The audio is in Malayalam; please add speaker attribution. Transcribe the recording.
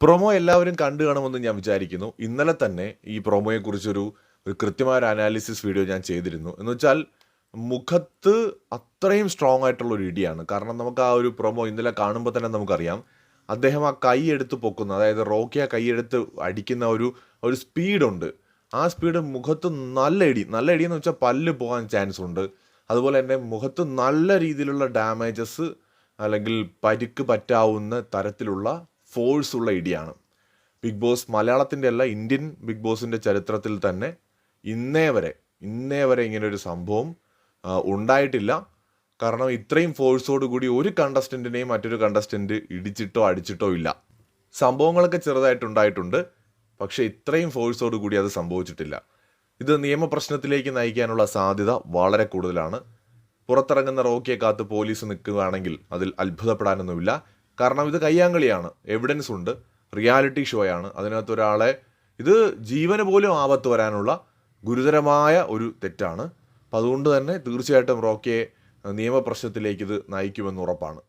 Speaker 1: പ്രൊമോ എല്ലാവരും കണ്ടു കാണുമെന്ന് ഞാൻ വിചാരിക്കുന്നു. ഇന്നലെ തന്നെ ഈ പ്രൊമോയെക്കുറിച്ചൊരു ഒരു കൃത്യമായ ഒരു അനാലിസിസ് വീഡിയോ ഞാൻ ചെയ്തിരുന്നു. എന്ന് വെച്ചാൽ മുഖത്ത് അത്രയും സ്ട്രോങ് ആയിട്ടുള്ള ഒരു ഇടിയാണ്. കാരണം നമുക്ക് ആ ഒരു പ്രൊമോ ഇന്നലെ കാണുമ്പോൾ തന്നെ നമുക്കറിയാം. അദ്ദേഹം ആ കൈ എടുത്ത് പൊക്കുന്ന അതായത് റോക്കിയ ആ കൈ എടുത്ത് അടിക്കുന്ന ഒരു ഒരു സ്പീഡുണ്ട് ആ സ്പീഡ് മുഖത്ത് നല്ല ഇടി. നല്ല ഇടി എന്ന് വെച്ചാൽ പല്ല് പോകാൻ ചാൻസ് ഉണ്ട്. അതുപോലെ തന്നെ മുഖത്ത് നല്ല രീതിയിലുള്ള ഡാമേജസ് അല്ലെങ്കിൽ പരിക്ക് പറ്റാവുന്ന തരത്തിലുള്ള ഫോഴ്സ് ഉള്ള ഇടിയാണ്. ബിഗ് ബോസ് മലയാളത്തിന്റെ അല്ല ഇന്ത്യൻ ബിഗ് ബോസിന്റെ ചരിത്രത്തിൽ തന്നെ ഇന്നേ വരെ ഇന്നേ വരെ ഇങ്ങനൊരു സംഭവം ഉണ്ടായിട്ടില്ല. കാരണം ഇത്രയും ഫോഴ്സോട് കൂടി ഒരു കണ്ടസ്റ്റന്റിനെയും മറ്റൊരു കണ്ടസ്റ്റന്റ് ഇടിച്ചിട്ടോ അടിച്ചിട്ടോ ഇല്ല. സംഭവങ്ങളൊക്കെ ചെറുതായിട്ടുണ്ടായിട്ടുണ്ട് പക്ഷേ ഇത്രയും ഫോഴ്സോട് കൂടി അത് സംഭവിച്ചിട്ടില്ല. ഇത് നിയമപ്രശ്നത്തിലേക്ക് നയിക്കാനുള്ള സാധ്യത വളരെ കൂടുതലാണ്. പുറത്തിറങ്ങുന്ന റോക്കിയെ കാത്ത് പോലീസ് നിൽക്കുകയാണെങ്കിൽ അതിൽ അത്ഭുതപ്പെടാനൊന്നുമില്ല. കാരണം ഇത് കയ്യാങ്കളിയാണ്. എവിഡൻസ് ഉണ്ട്. റിയാലിറ്റി ഷോയാണ് അതിനകത്ത് ഒരാളെ ഇത് ജീവന് പോലും ആപത്ത് വരാനുള്ള ഗുരുതരമായ ഒരു തെറ്റാണ്. അപ്പം അതുകൊണ്ട് തന്നെ തീർച്ചയായിട്ടും റോക്കിയെ നിയമപ്രശ്നത്തിലേക്ക് ഇത് നയിക്കുമെന്ന് ഉറപ്പാണ്.